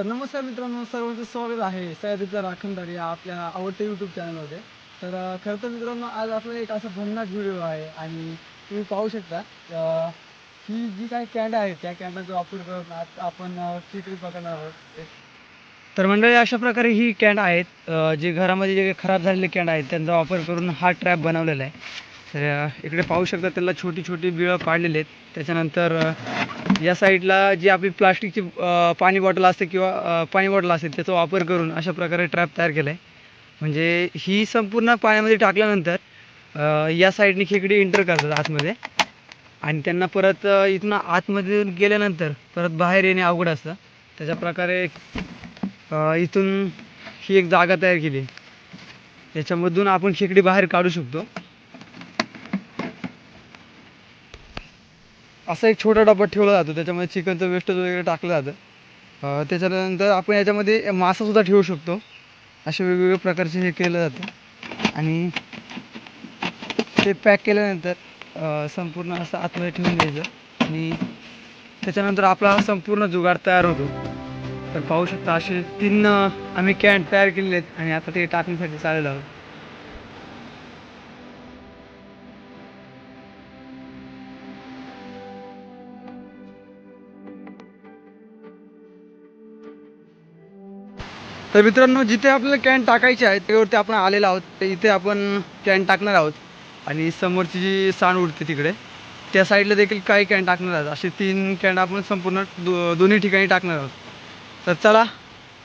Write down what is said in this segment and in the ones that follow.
तर नमस्कार मित्रांनो सर्वांचं स्वागत आहे सह्याद्रीचा राखणदार या आपल्या आवडत्या यूट्यूब चॅनलमध्ये तर खरं तर मित्रांनो आज आपला एक असा भन्नाट व्हिडिओ आहे आणि तुम्ही पाहू शकता ही जी काही कॅन्ड आहे त्या कॅन्डाचा वापर करून आज आपण अं, पकडणार आहोत. तर मंडळी अशा प्रकारे ही कॅन्ड आहेत जे घरामध्ये जे खराब झालेले कॅन्ड आहेत त्यांचा वापर करून हा ट्रॅप बनवलेला आहे. तर इकडे पाहू शकता त्याला छोटी छोटी बिळं पाडलेली आहेत. त्याच्यानंतर या साईडला जी आपली प्लास्टिकची पाणी बॉटल असते किंवा पाणी बॉटल असते त्याचा वापर करून अशा प्रकारे ट्रॅप तयार केला आहे म्हणजे ही संपूर्ण पाण्यामध्ये टाकल्यानंतर या साईडने खेकडी इंटर करतात आतमध्ये. आणि त्यांना परत इथून आतमध्ये गेल्यानंतर परत बाहेर येणे अवघड असतं. त्याच्या प्रकारे इथून ही एक जागा तयार केली. त्याच्यामधून आपण खेकडी बाहेर काढू शकतो. असा एक छोटा डबा ठेवला जातो त्याच्यामध्ये चिकनचं वेस्टेज वगैरे टाकलं जातं. त्याच्यानंतर आपण याच्यामध्ये मासासुद्धा ठेवू शकतो. असे वेगवेगळ्या प्रकारचे हे केलं जातं. आणि ते पॅक केल्यानंतर संपूर्ण असं आतमध्ये ठेवून द्यायचं. आणि त्याच्यानंतर आपला हा संपूर्ण जुगाड तयार होतो. तर पाहू शकता असे तीन आम्ही कॅन तयार केलेले आहेत. आणि आता ते टाकण्यासाठी चाललेलो आहोत. तर मित्रांनो जिथे आपल्याला कॅन टाकायचे आहे त्यावरती आपण आलेलो आहोत. तर इथे आपण कॅन टाकणार आहोत. आणि समोरची जी सांड उडते तिकडे त्या साईडला देखील काही कॅन टाकणार आहोत. असे तीन कॅन आपण संपूर्ण दो दोन्ही ठिकाणी टाकणार आहोत. तर चला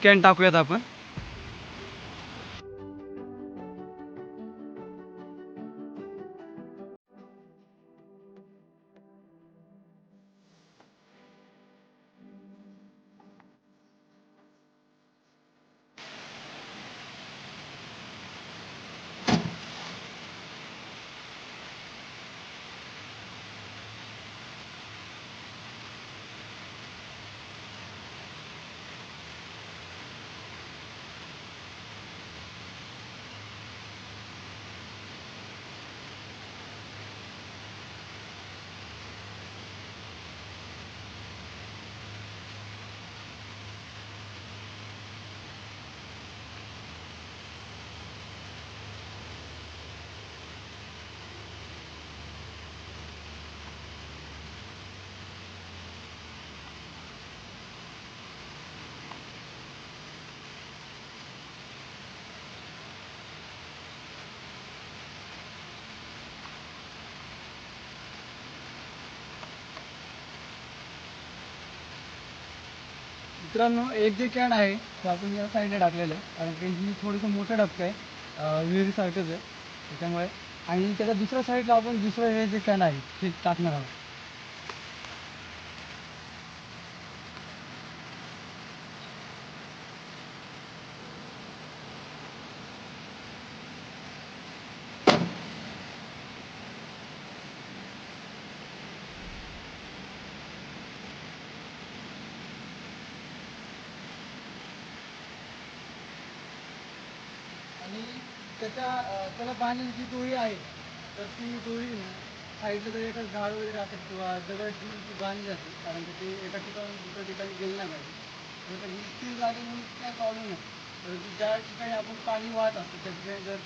कॅन टाकूयात आपण. मित्रांनो एक जे कॅन आहे ते आपण या साईडला टाकलेलं आहे. कारण की ही थोडंसं मोठं डबकं आहे विहिरीसारखंच आहे. त्याच्यामुळे आणि त्याच्या दुसऱ्या साईडला आपण दुसरं हे जे कॅन आहे ते टाकणार आहोत आणि त्याच्या त्याला बांधलेली जी दोरी आहे तर ती दोरी ना साईडला जर एखादं झाड वगैरे असेल किंवा दगड ती ती बांधली जाते कारण की ते एका ठिकाणी दुसऱ्या ठिकाणी गेलं नाही पाहिजे. तर ही स्थिर जागे म्हणून काय प्रॉब्लेम नाही. परंतु ज्या ठिकाणी आपण पाणी वाहत असतो त्या ठिकाणी जर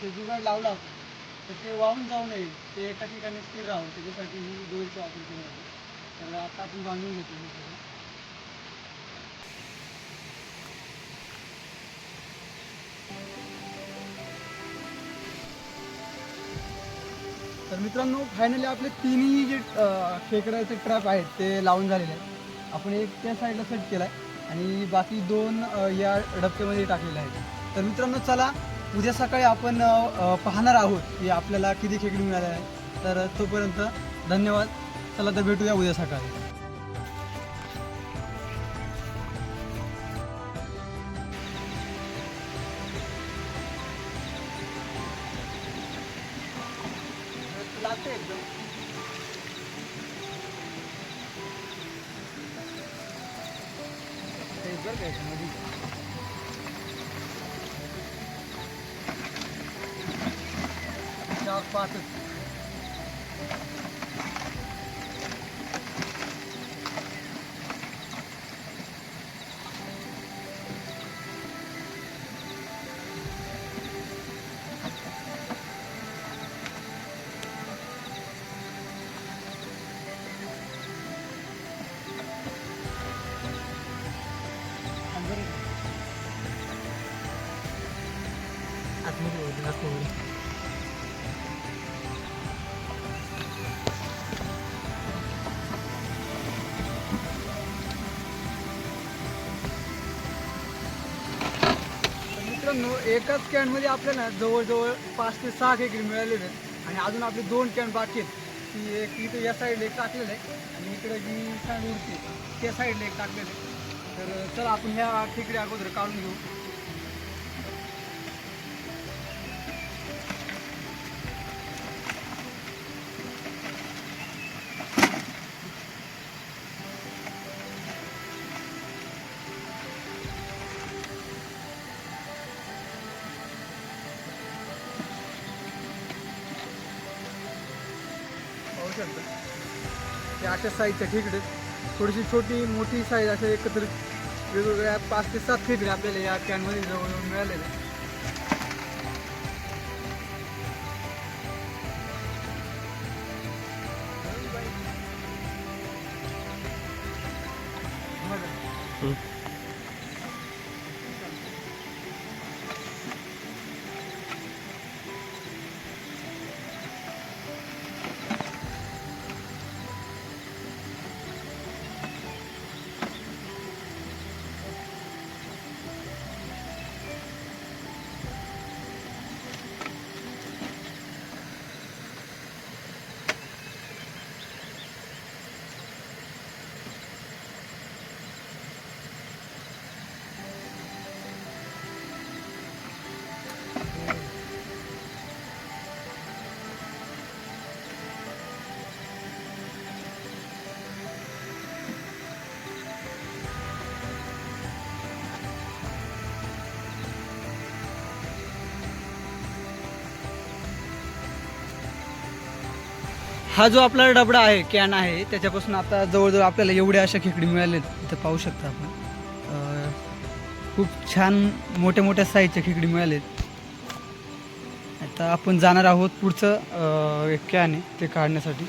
ते जुगाड लावला असतो तर ते वाहून जाऊ नये. ते एका ठिकाणी स्थिर राहून त्याच्यासाठी ही दोरीचा वापर केला जातो. तर आता आपण बांधून घेतो तर मित्रांनो फायनली आपले तिन्ही जे खेकड्याचे ट्रॅप आहेत ते लावून झालेले आहेत. आपण एक त्या साईडला सेट केला आहे आणि बाकी दोन या डबक्यामध्ये टाकलेले आहेत. तर मित्रांनो चला उद्या सकाळी आपण पाहणार आहोत की आपल्याला किती खेकडी मिळाल्या आहे तर तोपर्यंत धन्यवाद. चला तर भेटूया उद्या सकाळी. बरं का याच्यामध्ये. चार पाचच मित्रांनो एकाच कॅनमध्ये आपल्याला जवळजवळ पाच ते सहा खेकडी मिळालेले आहेत. आणि अजून आपले दोन कॅन बाकी आहेत. ती एक इथं या साईडला एक टाकलेलं आहे आणि इकडे जी साईड उरते त्या साईडला एक टाकलेलं आहे. तर चला आपण ह्या खेकडी अगोदर काढून घेऊ. अशा साईजच्या खेकडे. थोडीशी छोटी मोठी साईज अशा एकत्र वेगवेगळ्या पाच ते सात खेकडे आपल्याला या कॅनमध्ये जवळ मिळालेले हा जो आपला डबडा आहे कॅन आहे त्याच्यापासून आता जवळजवळ आपल्याला एवढ्या अशा खेकडी मिळाल्या इथं पाहू शकता आपण. खूप छान मोठ्या मोठ्या साईजच्या खेकडी मिळालेत. आता आपण जाणार आहोत पुढचं एक कॅन आहे ते काढण्यासाठी.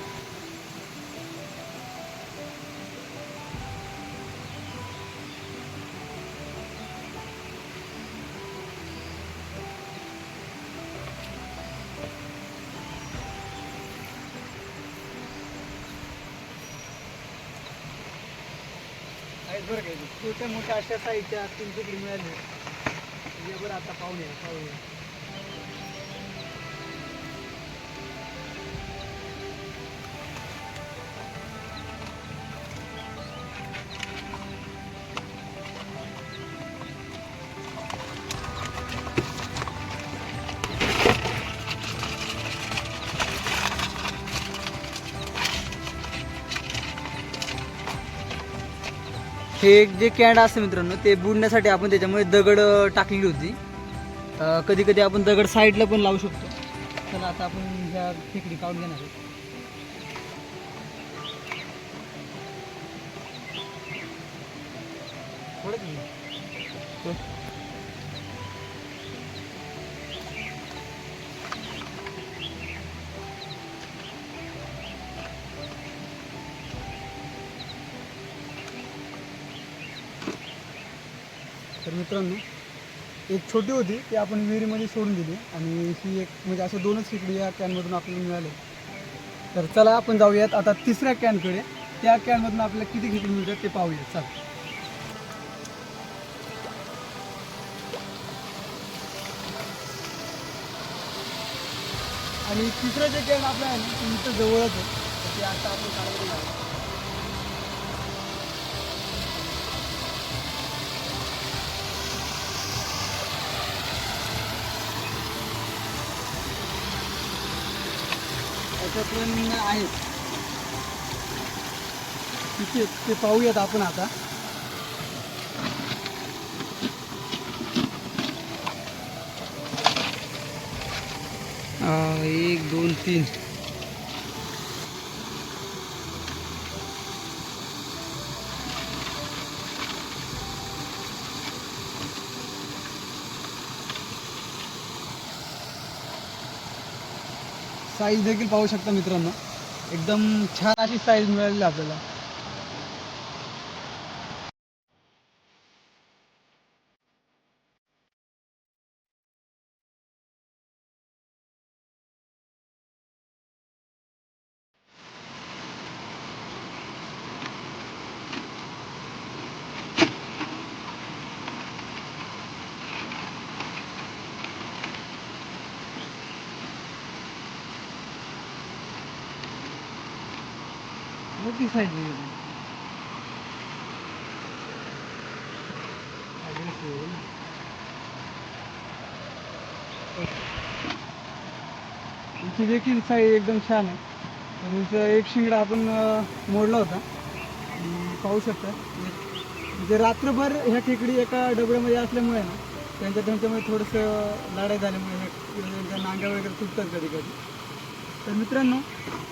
बरं छोट्या मोठ्या अशा साहित्य तुमच्याकडे मिळाले. मिळाली म्हणजे आता पाहूया पाहूया हे एक जे कॅन्ड असतं मित्रांनो ते बुडण्यासाठी आपण त्याच्यामध्ये दगड टाकलेली होती. कधी कधी आपण दगड साईडला पण लावू शकतो. चला आता आपण ह्या खेकडी काढून घेणार आहोत. थोडंच मित्रांनो एक छोटी होती ती आपण विहिरीमध्ये सोडून दिली. आणि ही एक म्हणजे असं दोनच खेकडी या कॅनमधून आपल्याला मिळाले. तर चला आपण जाऊयात आता तिसऱ्या कॅनकडे. त्या कॅनमधून आपल्याला किती खेकडी मिळतात ते पाहूयात. चला. आणि तिसरं जे कॅन आपलं आहे ना ते इथं जवळच आहे. ते आता आपण काढायला पण आहेत. तिथे ते पाहूयात आपण आता. एक दोन तीन. साईज देखील पाहू शकता मित्रांनो. एकदम छान अशी साईज मिळालेली आपल्याला. मोठी साईज आहे इथे देखील साईज एकदम छान आहे. तर एक शिंगडा आपण मोडला होता. पाहू शकता. म्हणजे रात्रभर ह्या खेकडी एका डबऱ्यामध्ये असल्यामुळे ना त्यांच्या त्यांच्यामध्ये थोडंसं लढाई झाल्यामुळे ह्या त्यांच्या नांग्या वगैरे तुटतात कधी कधी तर मित्रांनो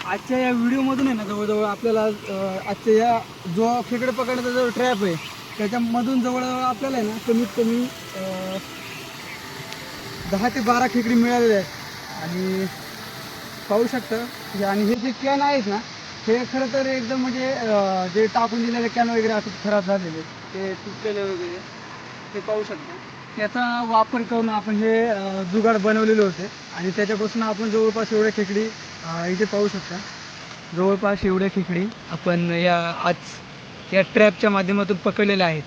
आजच्या या व्हिडिओमधून आहे ना जवळजवळ आपल्याला आजच्या या जो खेकडे पकडण्याचा जो ट्रॅप आहे त्याच्यामधून जवळजवळ आपल्याला आहे ना कमीत कमी दहा ते बारा खेकडी मिळालेले आहेत. आणि पाहू शकतं आणि हे जे कॅन आहेत ना हे खरं तर एकदम म्हणजे जे टाकून दिलेले कॅन वगैरे असं खराब झालेले ते तुटलेले वगैरे ते पाहू शकता. त्याचा वापर करून आपण हे जुगाड बनवलेले होते. आणि त्याच्यापासून आपण जवळपास एवढ्या खेकडी इथे पाहू शकता. जवळपास एवढ्या खेकडी आपण या आज या ट्रॅपच्या माध्यमातून पकडलेल्या आहेत.